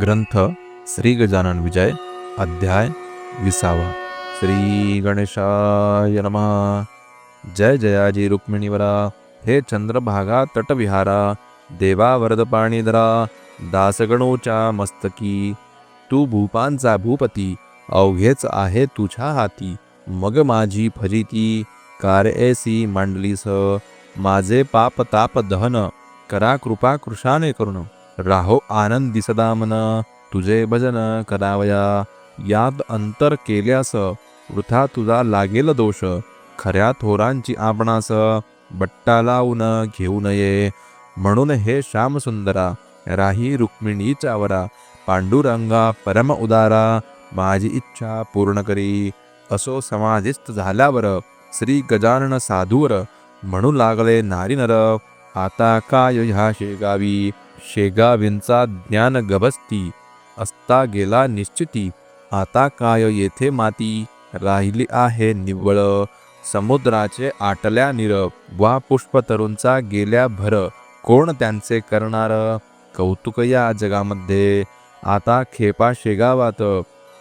ग्रंथ श्री गजानन विजय अध्याय विसावा। श्री गणेशाय नमः। जय जयाजी रुक्मिणीवरा। हे चंद्रभागा तटविहारा। देवा वरद पाणीधरा दासगणोच्या मस्तकी। तू भूपांचा भूपती। अवघेच आहे तुझ्या हाती। मग माझी फजिती। कार ऐसी मांडलीस। माझे पाप ताप दहन। करा कृपा कृशाने करुण। राहो आनंद दिसदा मन तुझे भजन करावया. यात अंतर केल्यास वृथा तुझा लागेल दोष. खऱ्या थोरांची आपणास बट्टा लावून घेऊ नये. म्हणून हे श्यामसुंदरा राही रुक्मिणीचा वरा पांडुरंगा परम उदारा माझी इच्छा पूर्ण करी. असो समाधिस्थ झाल्यावर श्री गजानन साधूवर म्हणू लागले नारी नर आता काय ह्या शेगावी? शेगावींचा ज्ञान गभस्ती असता गेला निश्चिती. आता काय येथे माती? राहिली आहे निव्वळ. समुद्राचे आटल्या निरप. वा पुष्पतरूंचा गेल्या भर. कोण त्यांचे करणार? कौतुक या जगामध्ये. आता खेपा शेगावात.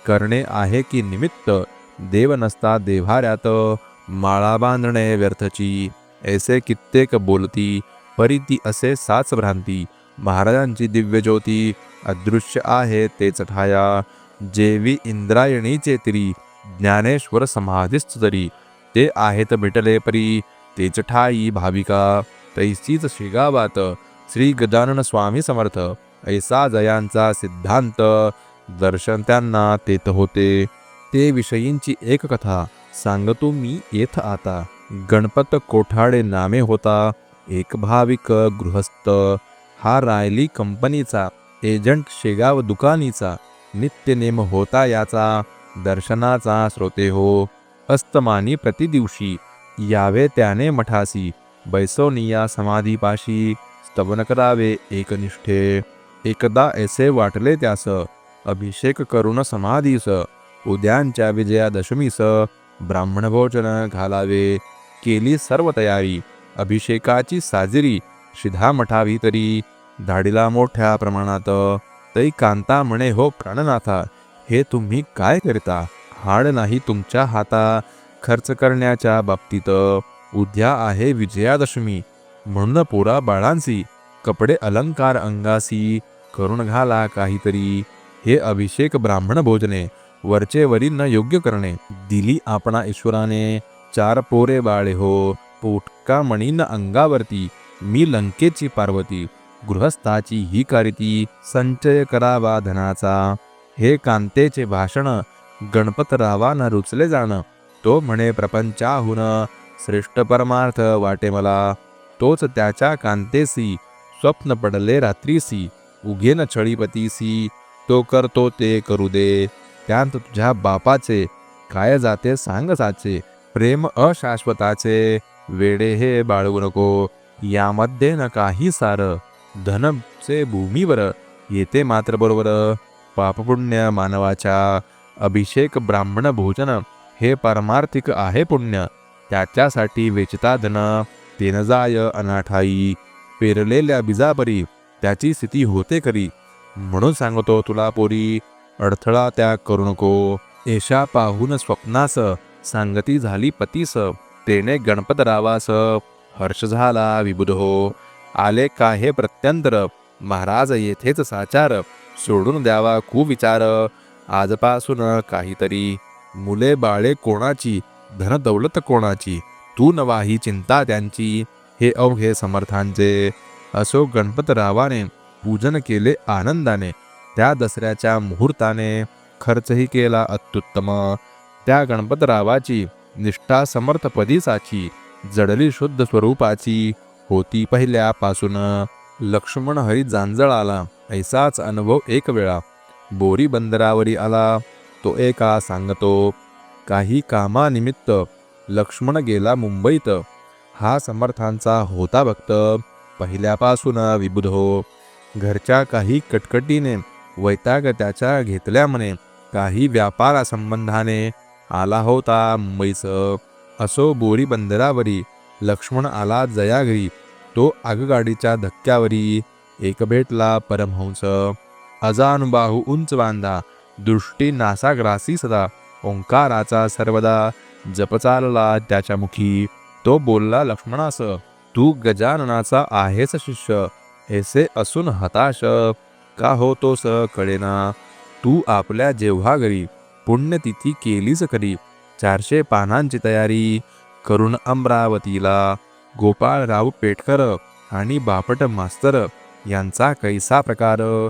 करणे आहे की निमित्त? देव नसता देव्हाऱ्यात. माळा बांधणे व्यर्थची. ऐसे कित्येक बोलती. परी ती असे साच भ्रांती. महाराजांची दिव्य ज्योती अदृश्य आहे तेच ठाया जेवी इंद्रायणीचे तरी ज्ञानेश्वर समाधिस्थ तरी ते आहेत मिटले परी तेच ठाई भाविका तैसीच शिगावात श्री गजानन स्वामी समर्थ ऐसा जयांचा सिद्धांत दर्शन त्यांना तेत होते. ते विषयींची एक कथा सांगतो मी येथ आता. गणपत कोठाडे नामे होता एक भाविक गृहस्थ हा रायली कंपनीचा एजंट शेगाव दुकानीचा नित्यनेम होता याचा दर्शनाचा श्रोते हो अस्तमानी प्रतिदिवशी. यावे त्याने मठासी बैसोनिया समाधीपाशी स्तवन करावे एकनिष्ठे. एकदा ऐसे वाटले त्यास अभिषेक करून समाधीस उद्यांच्या विजयादशमीस ब्राह्मण भोजन घालावे. केली सर्व तयारी अभिषेकाची साजरी शिधा मठावी तरी. धाडीला मोठ्या प्रमाणात तै कांता म्हणे हो प्राणनाथा हे तुम्ही काय करता? हाड नाही तुमच्या हाता खर्च करण्याच्या बाबतीत उद्या आहे विजयादशमी म्हणून पोरा बाळांसी कपडे अलंकार अंगासी करून घाला काहीतरी हे अभिषेक ब्राह्मण भोजने वरचे वरींना न योग्य करणे दिली आपणा ईश्वराने चार पोरे बाळे हो पोटका मणीन अंगावरती मी लंकेची पार्वती गृहस्थाची ही कारिती संचय करावा धनाचा हे कांतेचे भाषण गणपतरावांना रुचले जाणं. तो म्हणे प्रपंचाहून श्रेष्ठ परमार्थ वाटे मला. तोच त्याच्या कांतेसी स्वप्न पडले रात्रीसी. उगेन छळीपतीसी. तो करतो ते करू दे. त्यांत तुझ्या बापाचे काय जाते सांग साचे प्रेम अशाश्वताचे. वेडे हे बाळगू नको. यामध्ये न काही सारं. धनचे भूमीवर येते मात्र बरोबर. पापपुण्य मानवाच्या अभिषेक ब्राह्मण भोजन हे परमार्थिक आहे पुण्य. त्याच्यासाठी वेचता धन तेनजाय अनाठाई पेरलेल्या बिजापरी त्याची स्थिती होते करी म्हणून सांगतो तुला पोरी अडथळा त्या करू नको. एशा पाहून स्वप्नास सांगती झाली पतीस. तेने गणपत रावास हर्ष झाला विबुध हो. आले का हे प्रत्यंतर महाराज येथेच साचार. सोडून द्यावा कुविचार. आजपासून काहीतरी. मुले बाळे कोणाची? धन दौलत कोणाची? तू नवाही चिंता त्यांची. हे अवघे समर्थांचे. असो गणपतरावाने पूजन केले आनंदाने. त्या दसऱ्याच्या मुहूर्ताने खर्चही केला अत्युत्तम. त्या गणपतरावाची निष्ठा समर्थपदी साची. जडली शुद्ध स्वरूपाची. होती पहिल्यापासून. लक्ष्मण हरी जांजळ आला. ऐसाच अनुभव एक वेळा. बोरी बंदरावरी आला. तो एका सांगतो काही कामानिमित्त लक्ष्मण गेला मुंबईत. हा समर्थांचा होता भक्त. पहिल्यापासून विबुध हो. घरच्या काही कटकटीने वैताग त्याच्या घेतल्या म्हणे काही व्यापारासंबंधाने आला होता मुंबईचं. असो बोरी बंदरावरी लक्ष्मण आला जयाघरी तो आगगाडीच्या धक्क्यावरी एक भेटला परमहंस अजानुबाहू उंच बांधा दृष्टी नासाग्रासी सदा ओंकाराचा सर्वदा जप चालला त्याच्या मुखी. तो बोलला लक्ष्मणास तू गजाननाचा आहेस शिष्य ऐसे असून हताश का होतोस कळेना? तू आपल्या जेव्हा घरी पुण्यतिथी केलीच करी चारशे पानांची तयारी करून अमरावतीला. गोपाळराव पेटकर आणि बापट मास्तर यांचा कैसा प्रकार?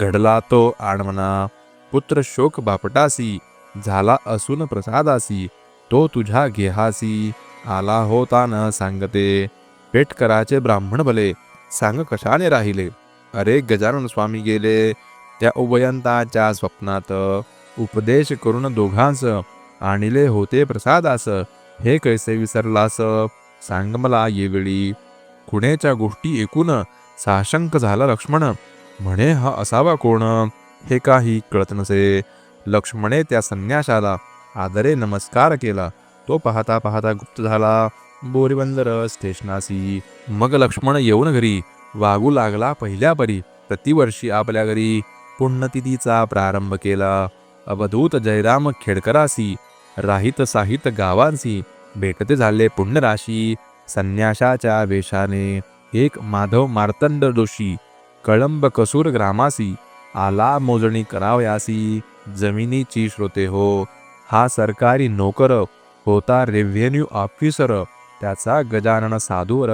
घडला तो आडमना. पुत्र शोक बापटासी झाला असून प्रसादासी तो तुझ्या गेहासी आला होता न सांगते. पेटकराचे ब्राह्मण भले सांग कशाने राहिले? अरे गजानन स्वामी गेले त्या उभयंताच्या स्वप्नात. उपदेश करून दोघांस आणले होते प्रसादास. हे कैसे विसरलास सांग मला येवेळी. खुणेच्या गोष्टी ऐकून साशंक झाला लक्ष्मण. म्हणे हा असावा कोण? हे काही कळत नसे. लक्ष्मणे त्या संन्याशाला आदरे नमस्कार केला. तो पाहता पाहता गुप्त झाला. बोरीबंदर स्टेशनासी. मग लक्ष्मण येऊन घरी. वागू लागला पहिल्या परी प्रतिवर्षी आपल्या घरी पुण्यतिथीचा प्रारंभ केला. अवधूत जयराम खेडकरासी. राहित साहित गावांसी भेटते झाले पुण्यराशी. संन्याशाच्या वेशाने एक माधव मार्तंड जोशी कळंब कसूर ग्रामासी आला मोजणी करावयासी जमिनीची श्रोते हो. हा सरकारी नोकर होता रेव्हेन्यू ऑफिसर त्याचा गजानन साधूवर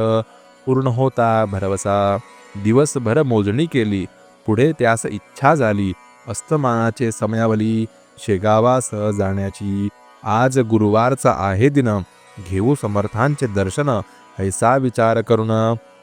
पूर्ण होता भरवसा. दिवसभर मोजणी केली पुढे त्यास इच्छा झाली अस्तमानाचे समयावली शेगावास जाण्याची. आज गुरुवारचा आहे दिन. घेऊ समर्थांचे दर्शन. ऐसा विचार करून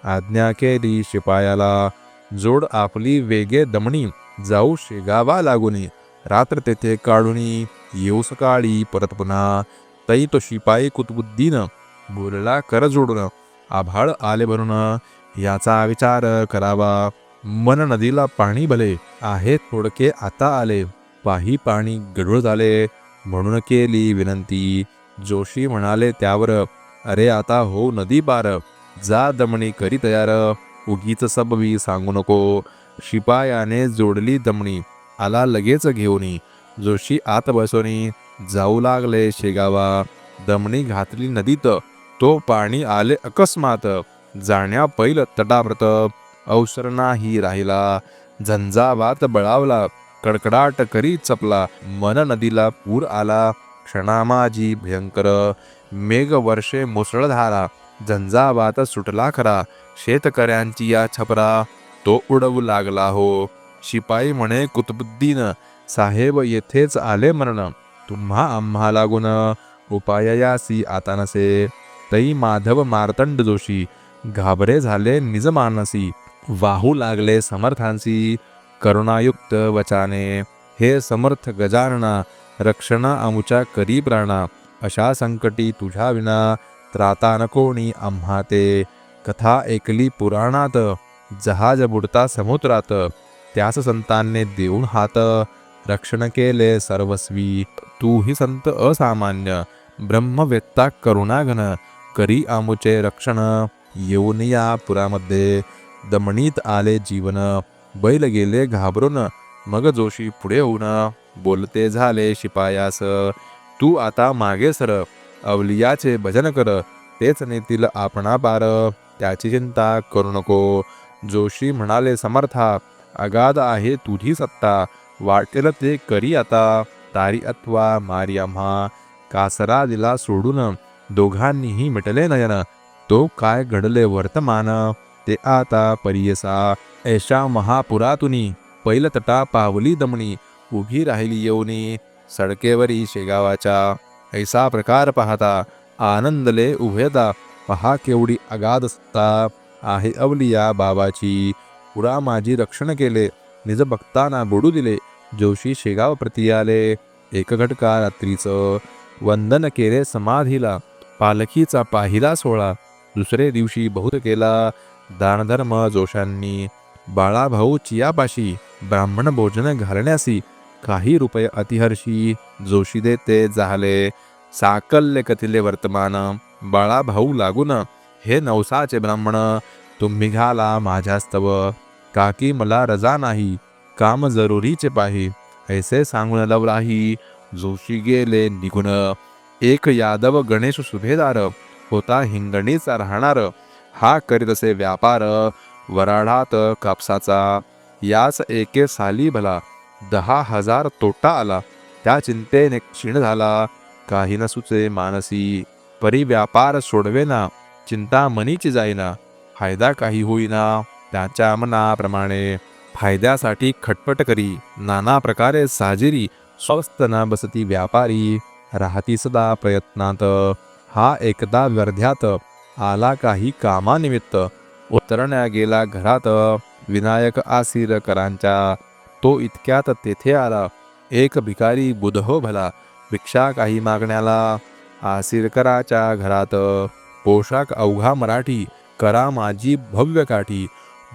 आज्ञा केली शिपायाला. जोड आपली वेगे दमणी. जाऊ शेगावा लागुनी. रात्र तेथे काढुनी. येऊ सकाळी परत पुन्हा. तई तो शिपाई कुतबुद्दीन बोलला कर जोडून. आभाळ आले भरून. याचा विचार करावा. मन नदीला पाणी भले. आहे थोडके आता आले. पाही पाणी गढूळ झाले. म्हणून केली विनंती. जोशी म्हणाले त्यावर अरे आता हो नदी पार जा दमणी करी तयार उगीच सबवी सांगू नको. शिपायाने जोडली दमणी आला लगेच घेऊनी. जोशी आत बसवणी जाऊ लागले शेगावा दमणी घातली नदीत तो पाणी आले अकस्मात. जाण्या पैल तटाप्रत अवसर नाही राहिला. झंझावात बळावला कडकडाट करी चपला. मन नदीला पूर आला. क्षणामाजी भयंकर. मेघ वर्षे मुसळधारा झंझावात सुटला खरा. शेतकऱ्यांची या छपरा. तो उडवू लागला हो. शिपाई म्हणे कुतुबुद्दीन साहेब येथेच आले मरण. तुम्हा आम्हा लागून उपायासी आता नसे. तई माधव मार्तंड जोशी. घाबरे झाले निजमानसी वाहू लागले समर्थांसी. करुणायुक्त वचाने हे समर्थ गजानना रक्षणा आमुच्या करी प्राणा अशा संकटी तुझ्या विना त्राता नकोणी आम्हा ते कथा ऐकली पुराणात जहाज बुडता समुद्रात त्यास संतांनी देऊन हात रक्षण केले सर्वस्वी. तूही संत असामान्य ब्रह्मवेत्ता करुणाघन करी आमुचे रक्षण. येऊन या पुरामध्ये दमणीत आले जीवन. बैल गेले घाबरून. मग जोशी पुढे होऊन बोलते झाले शिपायास तू आता मागे सर अवलियाचे भजन कर तेच नेतील आपणा पार त्याची चिंता करू नको. जोशी म्हणाले समर्था अगाध आहे तुझी सत्ता वाटेल ते करी आता तारी अथवा मारी आम्हा कासरा दिला सोडून दोघांनीही मिटले नयन तो काय घडले वर्तमान ते आता परियसा ऐशा महापुरातुनी पैलतटा पावली दमणी उभी राहिली येऊनी सडकेवरी शेगावाच्या. ऐसा प्रकार पाहता आनंदले उभयता पहा केवढी अगाध आहे अवलिया बाबाची. पुरा माझी रक्षण केले निज भक्तांना बुडू दिले जोशी शेगाव प्रती आले. एक घटका रात्रीचं वंदन केले समाधीला पालखीचा पाहिला सोहळा दुसरे दिवशी बहुत केला दानधर्म जोशांनी. बाळाभाऊ चियापाशी ब्राह्मण भोजन घालण्यासी काही रुपये अतिहर्षी जोशी देते झाले. साकल्य कथिले वर्तमान बाळाभाऊ लागून हे नवसाचे ब्राह्मण तुम्ही घाला माझ्यास्तव काकी मला रजा नाही काम जरुरीचे पाही. ऐसे सांगून लवराही जोशी गेले निघून. एक यादव गणेश सुभेदार होता हिंगणीचा राहणार. हा करीत असे व्यापार वराडात कापसाचा. याच एके साली भला दहा हजार तोटा आला. त्या चिंतेने क्षीण झाला. काही न सुचे मानसी परी व्यापार सोडवेना चिंता मनीची जाईना. फायदा काही होईना. त्याच्या मनाप्रमाणे फायद्यासाठी खटपट करी. नाना प्रकारे साजिरी स्वस्त न बसती व्यापारी राहती सदा प्रयत्नात. हा एकदा वर्ध्यात आला काही कामानिमित्त. उतरण्या गेला घरात. विनायक आसीर करांच्या तो इतक्यात तेथे आला. एक भिकारी बुधहो भला भिक्षा काही मागण्याला. आसिरकराच्या घरात पोशाख अवघा मराठी करा माझी भव्य काठी.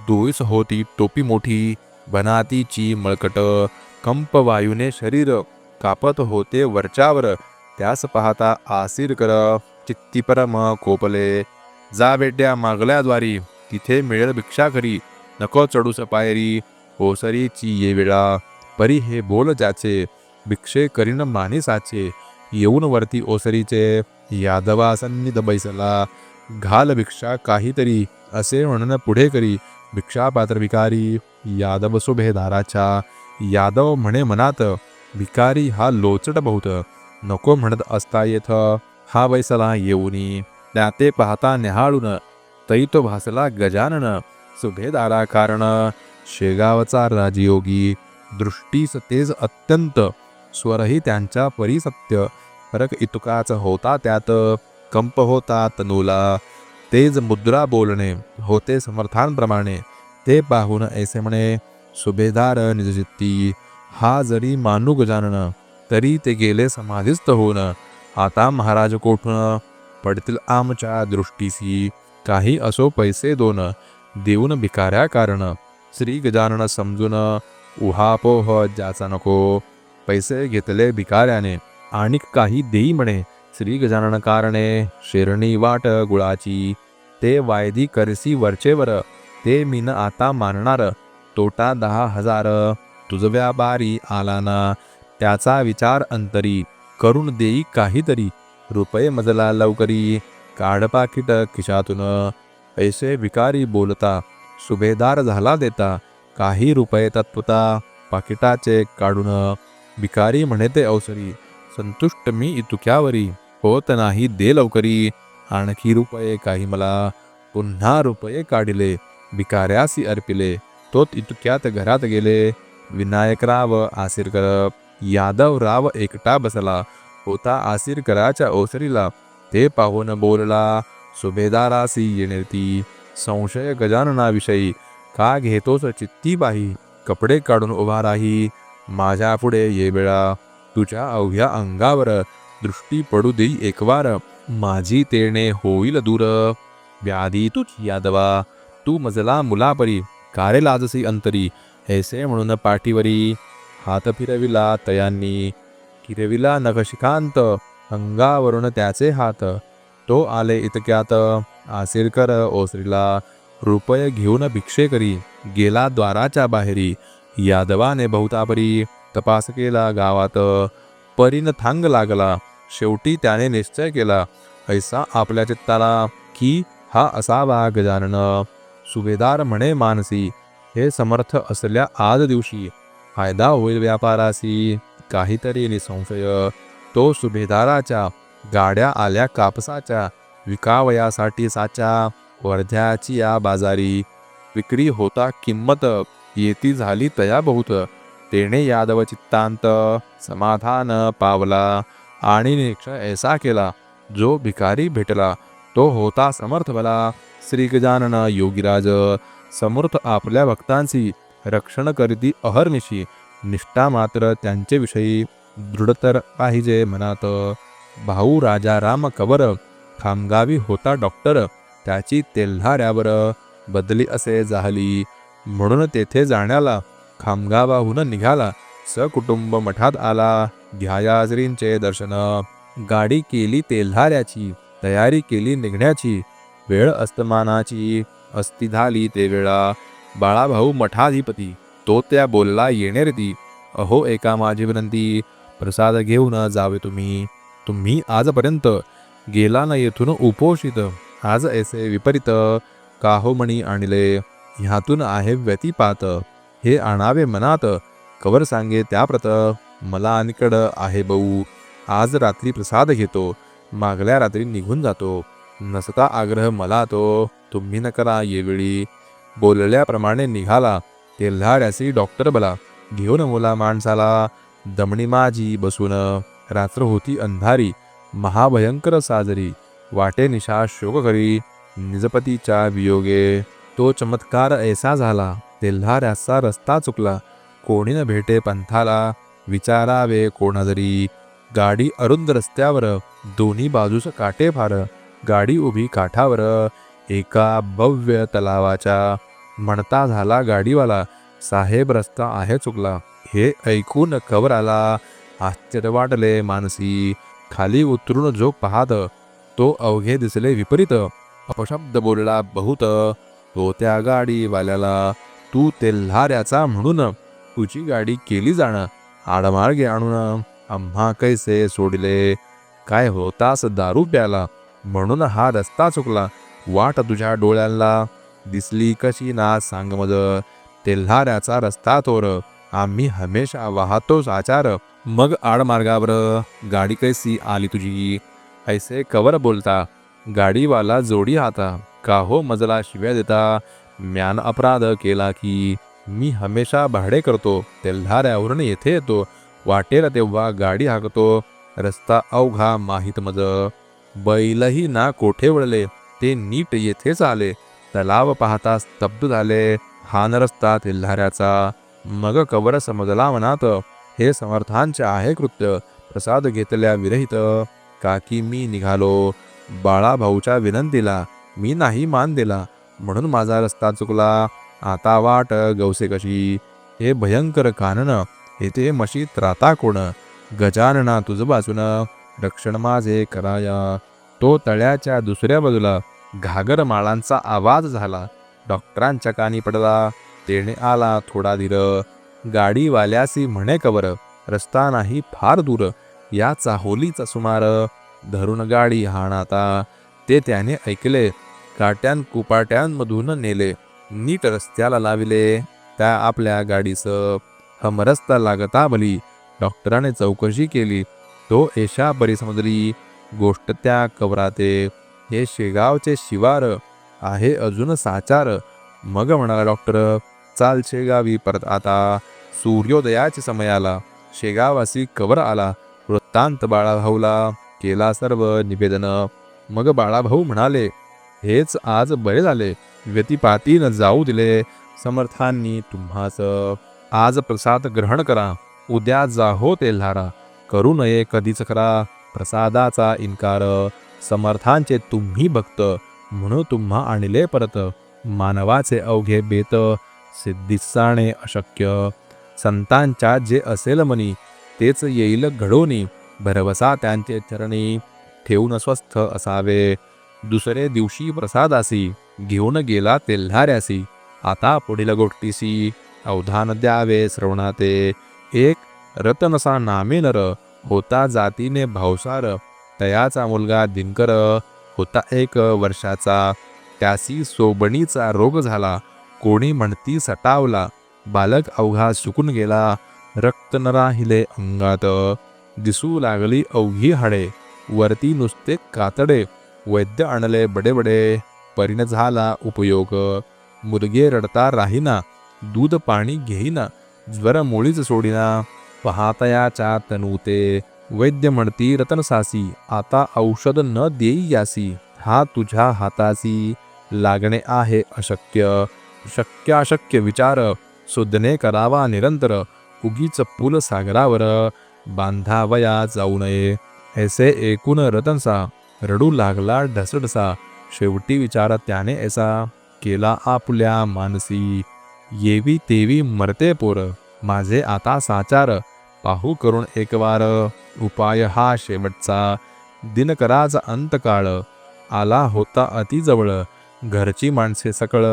दोईस होती टोपी मोठी बनातीची मळकट कंप वायूने शरीर कापत होते वरच्यावर. त्यास पाहता आसिरकर चित्तीपरम कोपले जा बेड्या मागल्याद्वारी तिथे मिळेल भिक्षा करी नको चढूस पायरी ओसरीची ये वेळा. परी हे बोल जाचे भिक्षे करीन मानिसाचे येऊन वरती ओसरीचे यादवा सन्निध बैसला. घाल भिक्षा काहीतरी असे म्हणून पुढे करी. भिक्षा पात्र भिकारी यादव सुभेदाराच्या. यादव म्हणे मनात भिकारी हा लोचट बहुत. नको म्हणत असता येथ हा बैसला येऊनी. त्या ते पाहता निहाळून तै तो भासला गजानन सुभेदारा कारण. शेगावचा राजयोगी दृष्टीस तेज अत्यंत स्वरही त्यांच्या परिसत्य. फरक इतुकाच होता त्यात कंप होता तनूला. तेज मुद्रा बोलणे होते समर्थांप्रमाणे. ते पाहून ऐसे म्हणे सुभेदार निजजित्ती हा जरी मानू गजानन तरी ते गेले समाधिस्थ होऊन. आता महाराज कोठून? पडतील आमच्या दृष्टीसी. काही असो पैसे दोन देऊन भिकाऱ्या कारण. श्री गजानन समजून उहापोह ज्याचा नको. पैसे घेतले भिकाऱ्याने आणि काही देई म्हणे. श्री गजानन कारणे शेरणी वाट गुळाची. ते वायदी करसी वरचेवर ते मीन आता मानणार. तोटा दहा हजार तुजव्या बारी आला ना. त्याचा विचार अंतरी. करून देई काहीतरी. रुपये मजला लवकरी. काढ खिशातून पैसे विकारी बोलता सुभेदार झाला देता काही रुपये तत्वता पाकिटाचे काढून भिकारी म्हणे ते अवसरी संतुष्ट मी इतुक्यावरी होत नाही दे लवकरी आणखी रुपये काही मला पुन्हा रुपये काढिले भिकाऱ्यासी अर्पिले तो इतुक्यात घरात गेले विनायकराव आसिरकर यादवराव एकटा बसला होता आसिरकराच्या ओसरीला ते पाहून बोलला सुभेदारासी येणेती संशय गजाननाविषयी का घेतोस चित्ती बाही? कपडे काढून उभा राही. माझ्या पुढे ये वेळा तुझ्या अवघ्या अंगावर दृष्टी पडू देई एकवार. माझी तेणे होईल दूर. व्याधी तुझ यादवा. तू मजला मुलापरी. कारे लाजसी अंतरी. ऐसे म्हणून पाठीवरी. हात फिरविला तयांनी. किरविला नखशिकांत अंगावरून त्याचे हात. तो आले इतक्यात आसिरकर ओसरीला रुपये घेऊन भिक्षे करी. गेला द्वाराच्या बाहेरी. यादवाने बहुतापरी तपास केला गावात. परीन थांग लागला. शेवटी त्याने निश्चय केला ऐसा आपल्या चित्ताला की हा असावा गजानन सुभेदार म्हणे मानसी हे समर्थ असल्या आज दिवशी. फायदा होईल व्यापारासी. काहीतरी निसंशय. तो सुभेदाराच्या गाड्या आल्या कापसाच्या विकावयासाठी साच्या वर्ध्याची या बाजारी. विक्री होता किंमत येती झाली तया बहुत. तेने यादव चित्तांत समाधान पावला आणि निरीक्ष ऐसा केला. जो भिकारी भेटला तो होता समर्थ भला. श्री गजानन योगीराज समर्थ आपल्या भक्तांशी रक्षण करीती अहर्निशी. निष्ठा मात्र त्यांच्याविषयी दृढतर पाहिजे मनात. भाऊ राजा राम कवर खामगावी होता डॉक्टर त्याची तेल्हाऱ्यावर बदली असे झाली. म्हणून तेथे जाण्याला खामगावाहून निघाला. सकुटुंब मठात आला. घ्यायाजरींचे दर्शन. गाडी केली तेल्हाऱ्याची तयारी केली निघण्याची. वेळ अस्तमानाची अस्ती झाली ते वेळा. बाळाभाऊ मठाधिपती तो त्या बोलला येणे रे ती अहो एका माझी विनंती. प्रसाद घेऊन जावे तुम्ही. तुम्ही आजपर्यंत गेला न येथून उपोषित. आज ऐसे विपरीत. काहोमणी आणले? ह्यातून आहे व्यतिपात. हे आणावे मनात. कवर सांगे त्याप्रत. मला अनिकड आहे बऊ. आज रात्री प्रसाद घेतो. मागल्या रात्री निघून जातो. नसता आग्रह मला तो. तुम्ही न करा येवेळी. बोलल्याप्रमाणे निघाला. तेल्हाऱ्यासी डॉक्टर बला. घेऊन मुला माणसाला. दमणी माझी बसून रात्र होती अंधारी महाभयंकर साजरी वाटे निशा शोक करी निजपतीच्या वियोगे. तो चमत्कार ऐसा झाला तेल्हाऱ्याचा रस्ता चुकला कोणी न भेटे पंथाला विचारावे कोणाजरी. गाडी अरुंद रस्त्यावर दोन्ही बाजूस काटे फार गाडी उभी काठावर एका भव्य तलावाच्या. म्हणता झाला गाडीवाला साहेब रस्ता आहे चुकला. हे ऐकून कवर आला. आश्चर्य वाटले मानसी. खाली उतरून जो पाहत तो अवघे दिसले विपरीत. अपशब्द बोलला बहुत. तो त्या गाडीवाल्याला तू तेल्हाऱ्याचा म्हणून तुझी गाडी केली जाणं. आडमार्गे आणून आम्हा कैसे सोडले? काय होतास दारू प्याला म्हणून हा रस्ता चुकला. वाट तुझ्या डोळ्यांना दिसली कशी ना सांग मज. तेल्हाऱ्याचा रस्ता तोर आम्ही हमेशा वाहतोच आचार. मग आडमार्गावर गाडी कैसी आली तुझी? ऐसे कवर बोलता. गाडीवाला जोडी हाता का हो मजला शिव्या देता. म्यान अपराध केला की मी हमेशा भाडे करतो. तेल्हाऱ्यावरून येथे येतो. वाटेल तेव्हा गाडी हाकतो. रस्ता अवघा माहीत मज. बैलही ना कोठे वळले? ते नीट येथेच आले. तलाव पाहता स्तब्ध झाले. हान रस्ता तेल्हाऱ्याचा. मग कवर समजला मनात हे समर्थांचे आहे कृत्य प्रसाद घेतल्या विरहित. काकी मी निघालो. बाळाभाऊच्या विनंतीला मी नाही मान दिला. म्हणून माझा रस्ता चुकला. आता वाट गवसे कशी? हे भयंकर कानन येथे मशी त्राता कोण? गजानना तुझ बाजून रक्षण माझे कराया. तो तळ्याच्या दुसऱ्या बाजूला घागर माळांचा आवाज झाला. डॉक्टरांच्या कानी पडला. तेणे आला थोडा धीर. गाडीवाल्यासी म्हणे कवर रस्ता नाही फार दूर याचा होलीचा सुमार. धरून गाडी हाणाता ते त्याने ऐकले. काट्यान कुपाट्यांमधून नेले. नीट रस्त्याला लाविले. त्या आपल्या गाडीस हमरस्ता लागता बली. डॉक्टराने चौकशी केली. तो एशा बरी समजली गोष्ट त्या कवराते. हे शेगावचे शिवार. आहे अजून साचार. मग म्हणाला डॉक्टर चाल शेगावी. परत आता सूर्योदयाच्या समयाला शेगावासी कवर आला. वृत्तांत बाळाभाऊला केला सर्व निवेदन. मग बाळाभाऊ म्हणाले हेच आज बरे झाले. व्यतिपाती जाऊ दिले. समर्थांनी तुम्हास आज प्रसाद ग्रहण करा. उद्या जाहो तेल्हारा करू नये कधीच करा प्रसादाचा इन्कार. समर्थांचे तुम्ही भक्त. म्हणून तुम्हा आणले परत. मानवाचे अवघे बेत. सिद्धिसाणे अशक्य. संतांच्या जे असेल मनी तेच येईल घडोनी. भरवसा त्यांचे चरणी ठेवून स्वस्थ असावे. दुसरे दिवशी प्रसादासी घेऊन गेला तेल्हाऱ्यासी. आता पुढील गोष्टीसी अवधान द्यावे श्रवणाते. एक रतनसा नामे नर होता जातीने भावसार. तयाचा मुलगा दिनकर होता एक वर्षाचा. त्यासी सोबणीचा रोग झाला. कोणी म्हणती सटावला. बालक अवघा सुकून गेला. रक्त न राहिले अंगात. दिसू लागली अवघी हाडे. वरती नुसते कातडे. वैद्य आणले बडे बडे परिण झाला उपयोग. मुलगे रडता राहीना. दूध पाणी घेईना. ज्वर मुळीच सोडिना. पहातयाच्या तनुते वैद्य म्हणती रतनसासी आता औषध न देई यासी. हा तुझ्या हातासी. लागणे आहे अशक्य. शक्याशक्य विचार शोधणे करावा निरंतर उगीच पूल सागरावर बांधावया जाऊ नये. ऐसे एकूण रतनसा रडू लागला ढसडसा शेवटी विचार त्याने ऐसा केला आपल्या मानसी. येवी तेवी मरते पोर माझे आता साचार पाहू करून एकवार उपाय हा शेवटचा. दिनकराचा अंतकाळ आला होता अतिजवळ घरची माणसे सकळ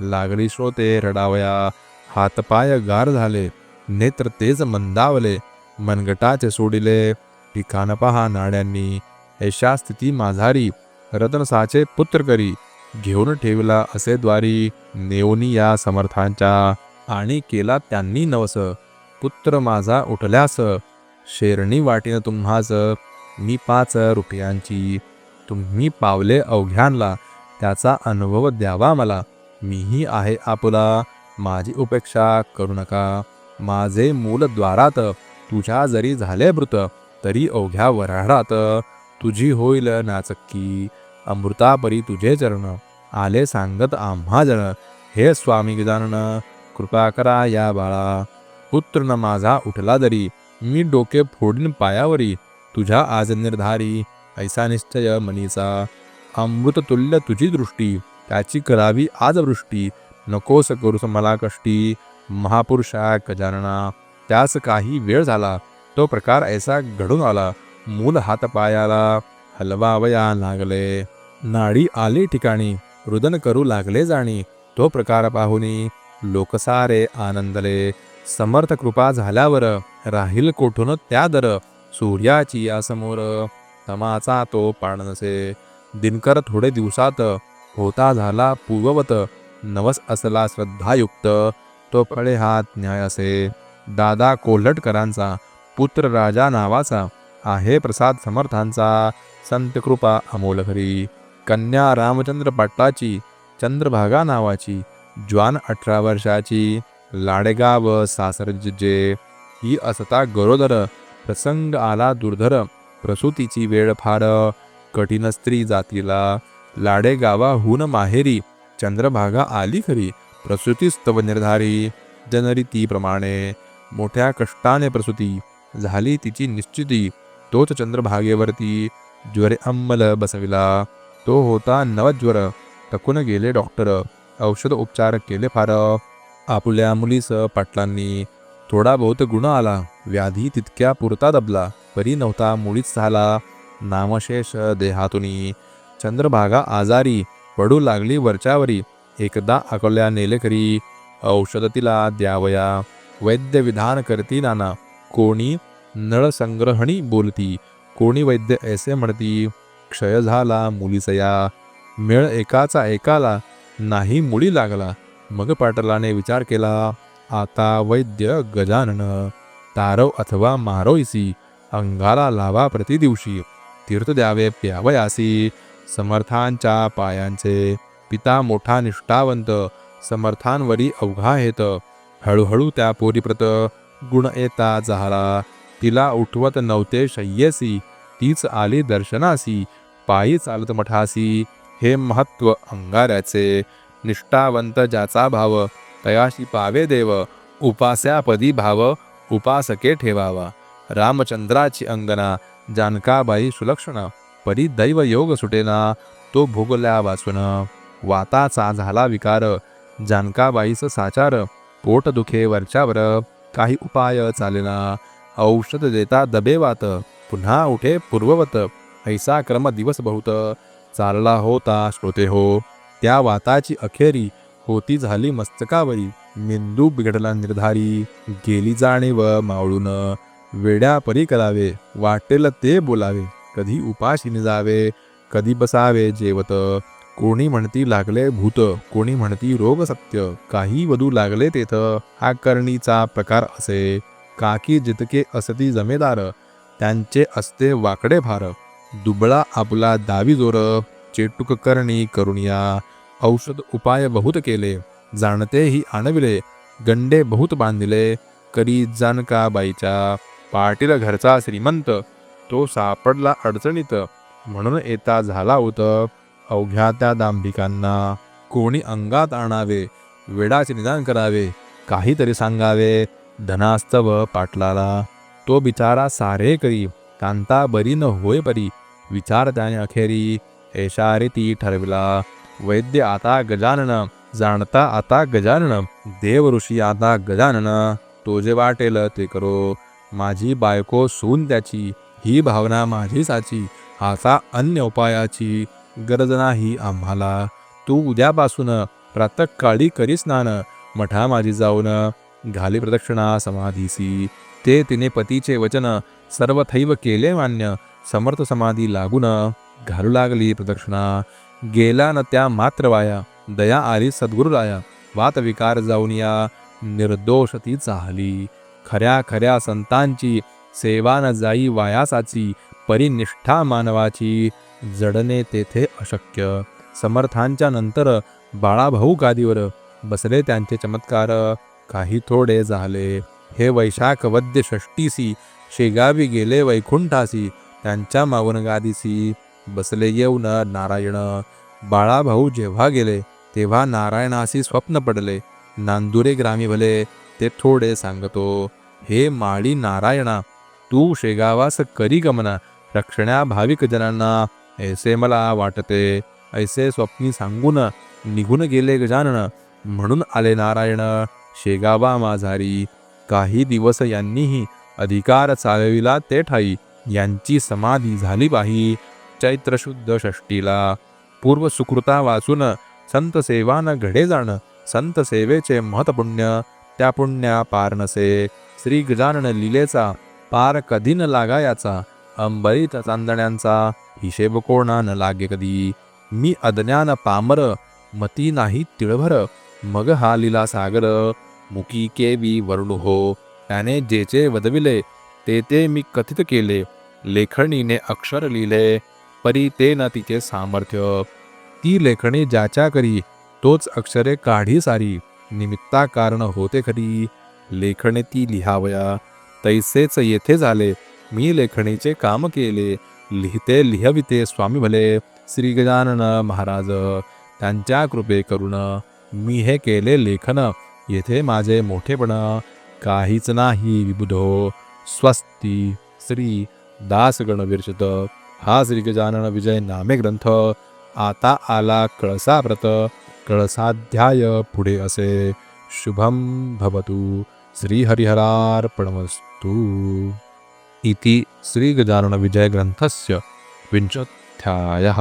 लागली श्रोते रडावया. हातपाय गार झाले. नेत्र तेज मंदावले. मनगटाचे सोडिले. ठिकाण पहा नाड्यांनी ऐशा स्थिती माझारी रतनसाचे पुत्र करी. घेऊन ठेवला असे द्वारी. नेवनी या समर्थांच्या. आणि केला त्यांनी नवस. पुत्र माझा उठल्यास. शेरणी वाटीनं तुम्हाच मी पाच रुपयांची. तुम्ही पावले अवघ्यानला. त्याचा अनुभव द्यावा मला. मीही आहे आपला. माझी उपेक्षा करू नका. माझे मूल द्वारात तुझ्या जरी झाले मृत तरी अवघ्या वऱ्हाडात तुझी होईल नाचक्की. अमृतापरी तुझे चरण आले सांगत आम्हा जण हे स्वामी गजानन कृपा करा या बाळा. पुत्र न माझा उठला जरी मी डोके फोडीन पायावरी. तुझ्या आज निर्धारी ऐसा निश्चय मनीचा. अमृत तुल्य तुझी दृष्टी. त्याची करावी आज वृष्टी नकोस करूस मला कष्टी. महापुरुषा गजानना त्यास काही वेळ झाला. तो प्रकार ऐसा घडून आला. मूल हात पायाला हलवावया लागले. नाडी आली ठिकाणी. रुदन करू लागले जाणी. तो प्रकार पाहुनी. लोकसारे आनंदले. समर्थ कृपा झाल्यावर राहील कोठून त्या दर. सूर्याची या समोर. तमाचा तो पाणनसे दिनकर थोडे दिवसात होता झाला पूर्ववत. नवस असला श्रद्धायुक्त तो फळे हात न्याय असे. दादा कोल्हटकरांचा पुत्र राजा नावाचा आहे प्रसाद समर्थांचा. संत कृपा अमोल कन्या रामचंद्र पाटलाची चंद्रभागा नावाची ज्वान अठरा वर्षाची लाडेगाव सासरजे ही असता गरोदर प्रसंग आला दुर्धर प्रसूतीची वेळ फार कठीण स्त्री जातीला. लाडेगावाहून माहेरी चंद्रभागा आली खरी. प्रसूतीस्तव निर्धारी जनरीतीप्रमाणे मोठ्या कष्टाने प्रसूती. झाली तिची निश्चिती. तोच चंद्रभागेवरती. ज्वरे अंमल बसविला. तो होता नवज्वर. टकून गेले डॉक्टर. औषध उपचार केले फार. आपल्या मुलीस पाटलांनी. थोडा बहुत गुण आला. व्याधी तितक्या पुरता दबला. परी नव्हता मुळीच झाला. नामशेष देहातुनी. चंद्रभागा आजारी पडू लागली वरच्यावरी. एकदा अकोल्या नेले करी औषध तिला द्यावया. वैद्य विधान करती नाना. कोणी नळसंग्रहणी बोलती कोणी वैद्य ऐसे म्हणती क्षय झाला मुलीसया. मेळ एकाचा एकाला नाही मुळी लागला. मग पाटलाने विचार केला आता वैद्य गजानन. तारव अथवा मारोईसी अंगाला लावा प्रतिदिवशी. तीर्थ द्यावे प्यावयासी. समर्थांच्या पायांचे. पिता मोठा निष्ठावंत समर्थांवरी अवघा येत हळूहळू त्या पोरीप्रत गुण येता झाला तिला उठवत नव्हते शय्येसी. तीच आली दर्शनासी. पायी चालत मठासी. हे महत्त्व अंगाऱ्याचे. निष्ठावंत ज्याचा भाव तयाशी पावे देव. उपास्यापदी भाव उपासके ठेवावा. रामचंद्राची अंगना जानकाबाई सुलक्षणा. परी दैव योग सुटेना तो भोगल्या वाचून वाताचा झाला विकार. जानकाबाईस साचार पोट दुखे वरच्यावर काही उपाय चालेना. औषध देता दबेवात पुन्हा उठे पूर्ववत. ऐसा क्रम दिवस बहुत चालला होता श्रोते हो. त्या वाताची अखेरी होती झाली मस्तकावरी. मेंदू बिघडला निर्धारी गेली जाणीव मावळून. वेड्या परी करावे वाटेल ते बोलावे. कधी उपाशीने जावे कधी बसावे जेवत. कोणी म्हणती लागले भूत कोणी म्हणती रोग सत्य. काही वधू लागले तेथ. हा करणीचा प्रकार असे. काकी जितके असती जमेदार त्यांचे असते वाकडे भार. दुबळा आपला दावी जोर चेटुक करणी करुणिया औषध उपाय बहुत केले जाणतेही आणविले. गंडे बहुत बांधिले करी जानकाबाईच्या पाटील घरचा श्रीमंत तो सापडला अडचणीत. म्हणून येता झाला होत अवघ्या त्या दांभिकांना कोणी अंगात आणावे वेडाचे निदान करावे काहीतरी सांगावे. धनास्तव पाटलाला तो बिचारा सारे करी कांता बरी न होय परी. विचार त्याने अखेरी ऐशा रीती ठरविला. वैद्य आता गजानन जाणता आता गजानन देव ऋषी आता गजानन. तो जे वाटेल ते करो. माझी बायको सून त्याची ही भावना माझी साची. आता अन्य उपायाची गरज नाही आम्हाला. तू उद्यापासून प्रातःकाळी करी स्नान मठा माझी जाऊन घाली प्रदक्षिणा समाधीसी. ते तिने पतीचे वचन सर्वथैव केले मान्य. समर्थ समाधी लागून घालू लागली प्रदक्षिणा. गेला न त्या मात्र वाया. दया आली सद्गुरुराया वात विकार जाऊन या निर्दोष ती चाहली. खऱ्या खऱ्या संतांची सेवा न जाई वायासाची परिनिष्ठा मानवाची जडणे तेथे अशक्य. समर्थांच्या नंतर बाळाभाऊ गादीवर बसले त्यांचे चमत्कार. काही थोडे झाले. हे वैशाख वद्य षष्टीसी शेगावी गेले वैकुंठासी त्यांच्या मावन गादीसी. बसले येऊन नारायण. बाळाभाऊ जेव्हा गेले तेव्हा नारायणासी स्वप्न पडले. नांदुरे ग्रामी भले ते थोडे सांगतो. हे माळी नारायणा तू शेगावास करी गमना. रक्षण्या भाविक जनांना. ऐसे मला वाटते. ऐसे स्वप्नी सांगून निघून गेले गजानन. म्हणून आले नारायण. शेगावा माझारी काही दिवस यांनीही अधिकार चालविला ते ठाई. यांची समाधी झाली पाही चैत्रशुद्ध षष्टीला पूर्व सुकृता वाचून संत सेवान घडे जाण. संत सेवेचे महत्पुण्य. त्या पुण्या पारणसे श्री गजानन लिलेचा पार कधी न लागायाचा अंबरीत चांदण्यांचा हिशेब कोणा न लागे कधी. मी अज्ञान पामर मती नाही तिळभर मग हा लिला सागर मुकी केवी वर्णु हो. त्याने जेचे वदविले ते ते मी कथित केले. लेखणीने अक्षर लिहिले परी ते न तिचे सामर्थ्य. ती लेखणी ज्याच्या करी तोच अक्षरे काढी सारी. निमित्ता कारण होते खरी. लेखणे ती लिहावया. तैसेच येथे झाले. मी लेखणीचे काम केले. लिहिते लिहविते स्वामी भले. श्री गजानन महाराज त्यांच्या कृपे करून मी हे केले लेखन. येथे माझे मोठेपण काहीच नाही विबुधो. स्वस्ती श्री दासगण विरचित. हा श्री गजानन विजय नामे ग्रंथ. आता आला कळसा व्रत कळसाध्याय पुढे असे. शुभम भवतु. श्रीहरिहरार्पणमस्तु। इति श्रीगजाननविजयग्रन्थस्य विंशोऽध्यायः